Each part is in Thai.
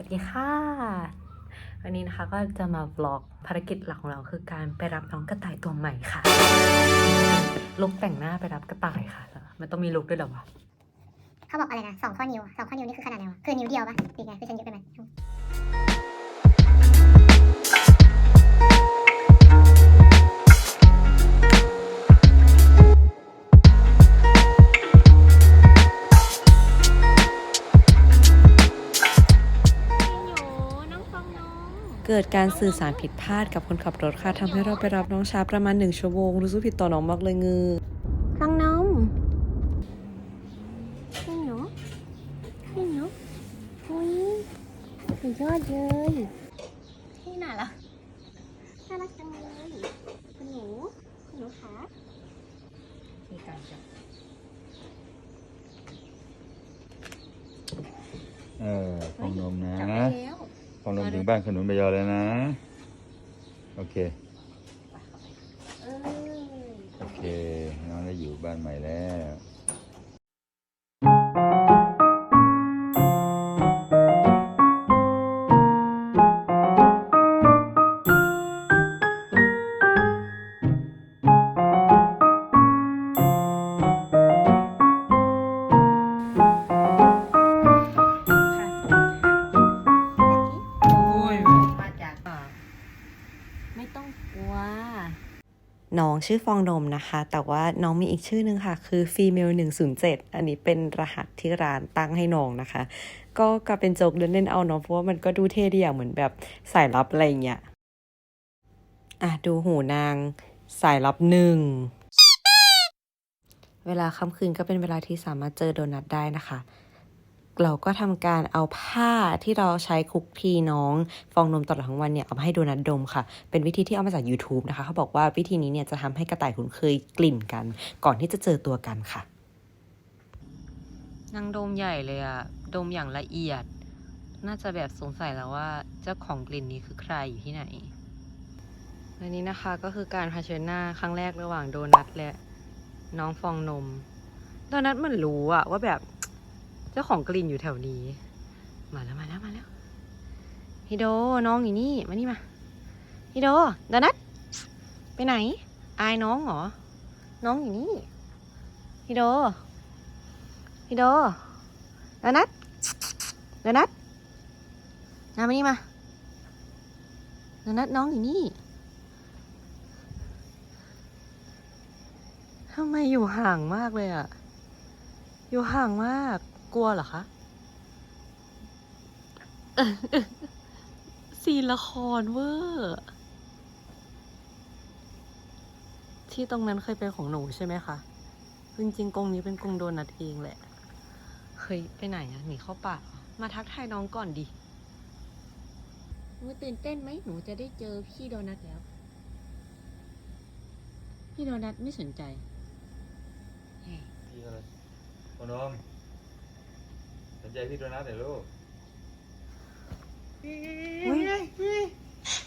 วัสดีค่ะ วันนี้นะคะก็จะมาบล็อกภารกิจหลักของเราคือการไปรับน้องกระต่ายตัวใหม่ค่ะ ลุกแต่งหน้าไปรับกระต่ายค่ะ มันต้องมีลุกด้วยหรอวะเขาบอกอะไรนะสองข้อนิ้วสองข้อนิ้วนี่คือขนาดไหนวะ คือนิ้วเดียวปะหรือไงคือฉันเยอะไปไหม เกิดการสื่อสารผิดพลาดกับคนขับรถค่ะทำให้เราไปรับน้องช้าประมาณหนึ่งชั่วโมงรู้สึกผิดต่อน้องมากเลยงือฟังนมให้หนูให้หนูอุ้ยสุดยอดเลยที่ไหนล่ะน่ารักจังเลยคุณหนูคุณหนูขามีการจับเออฟองนมนะจับได้แล้ว ฟองนมถึงบ้านขนุนใบยอเลยนะ โอเคเออโอเค น้องได้อยู่บ้านใหม่แล้ว ต้องกลัว น้องชื่อฟองนมนะคะ แต่ว่าน้องมีอีกชื่อหนึ่งค่ะ คือ female 107 อันนี้เป็นรหัสที่ร้านตั้งให้น้องนะคะ ก็กลายเป็นโจกเล่นๆเอาเนาะเพราะว่ามันก็ดูเท่ดีอย่างเหมือนแบบสายลับอะไรเงี้ยอะดูหูนางสายลับหนึ่งเวลาค่ำคืนก็เป็นเวลาที่สามารถเจอโดนัทได้นะคะ เราก็ทำการเอาผ้าที่เราใช้คุกทีน้อง ฟองนมตลอดทั้งวันเนี่ยเอามาให้โดนัทดมค่ะ เป็นวิธีที่เอามาจาก YouTube นะคะ เขาบอกว่าวิธีนี้เนี่ยจะทำให้กระต่ายคุ้นเคยกลิ่นกัน ก่อนที่จะเจอตัวกันค่ะนางดมใหญ่เลยอะดมอย่างละเอียด น่าจะแบบสงสัยแล้วว่าเจ้าของกลิ่นนี้คือใครอยู่ที่ไหนอันนี้นะคะก็คือการเผชิญหน้าครั้งแรกระหว่างโดนัทและน้องฟองนม โดนัทมันรู้อะว่าแบบ เจ้าของกลิ่นอยู่แถวนี้ มาแล้วมาแล้วมาแล้วฮิโดน้องอยู่นี่มานี่มาฮิโดโดนัทไปไหน อายน้องเหรอ น้องอยู่นี่ฮิโดพี่โดโดนัทโดนัทมามานี่มาโดนัทน้องอยู่นี่ทำไมอยู่ห่างมากเลยอะอยู่ห่างมาก กลัวเหรอคะ ซีนละครเวอร์ที่ตรงนั้นเคยเป็นของหนูใช่ไหมคะ จริงๆกรงนี้เป็นกรงโดนัทเองแหละ เฮ้ย ไปไหนอะหนีเข้าป่าเหรอมาทักทายน้องก่อนดิหนูตื่นเต้นไหมหนูจะได้เจอพี่โดนัทแล้ว พี่โดนัทไม่สนใจเฮ้ยพี่อะไรฟองนมส นใจพี่โดนัทหน่อยลูก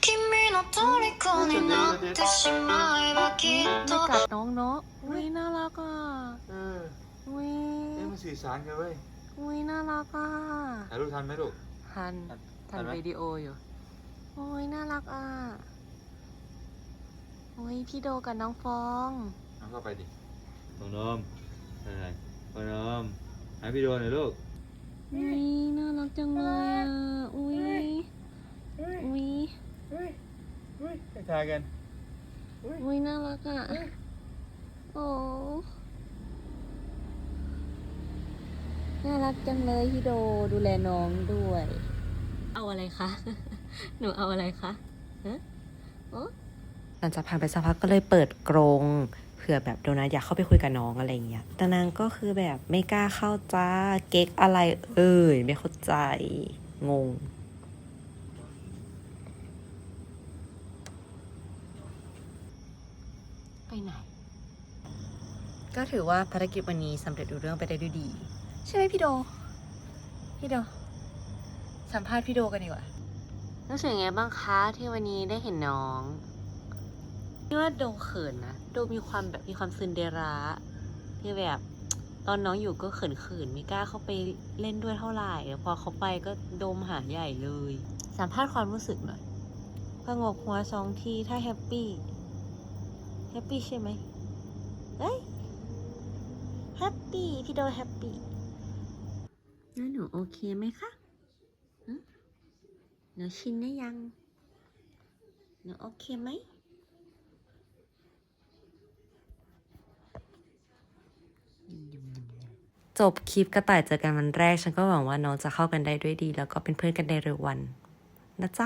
君の虜になってしまえばきっ ไม่ と กัดน้องเนาะอุ้ยน่ารักอ่ะ เออ อุ้ย เอ๊ะมันสื่อสารกันเว้ย อุ้ยน่ารักอ่ะ ถ่ายรูปทันไหมลูก ทัน ทัน ทัน ทันไหม วิดีโออยู่ โอ้ยน่ารักอ่ะโอ้ยพี่โดกับน้องฟอง น้องเข้าไปดิฟองนมอะไรฟองนมหาพี่โดหน่อยลูก อุ้ยน่ารักจังเลยอะ อุ้ย อุ้ย ไปถ่ากันอุ้ยน่ารักอะ โอ้น่ารักจังเลยพี่โดดูแลน้องด้วย เอาอะไรคะ หนูเอาอะไรคะฮะโอ้หลังจากผ่านไปสักพักก็เลยเปิดกรง เผื่อแบบโดนัทอยากเข้าไปคุยกับน้องอะไรอย่างเงี้ยแต่นางก็คือแบบไม่กล้าเข้าจ้าเก๊กอะไรเอ่ยไม่เข้าใจงงไปไหน ก็ถือว่าภารกิจวันนี้สำเร็จรุ่เรื่องไปได้ด้วยดี ใช่ไหมพี่โด พี่โด สัมภาษณ์พี่โดกันดีกว่ารู้สึกไงบ้างคะที่วันนี้ได้เห็นน้อง พี่ว่าโดเขินนะโดมีความแบบมีความซินเดรลล่าที่แบบ ตอนน้องอยู่ก็เขินๆไม่กล้าเข้าไปเล่นด้วยเท่าไหร่แล้วพอเขาไปก็โดมหาใหญ่เลย สัมภาษณ์ความรู้สึกหน่อยประงกหัวสองทีถ้าแฮปปี้แฮปปี้ใช่ไหมเอ้ยแฮปปี้พี่โดแฮปปี้แล้วหนูโอเคไหมคะหนูชินได้ยัง หนูโอเคไหม จบคลิปกระต่ายเจอกันวันแรก ฉันก็หวังว่าน้องจะเข้ากันได้ด้วยดี แล้วก็เป็นเพื่อนกันในเร็ววันนะจ๊ะ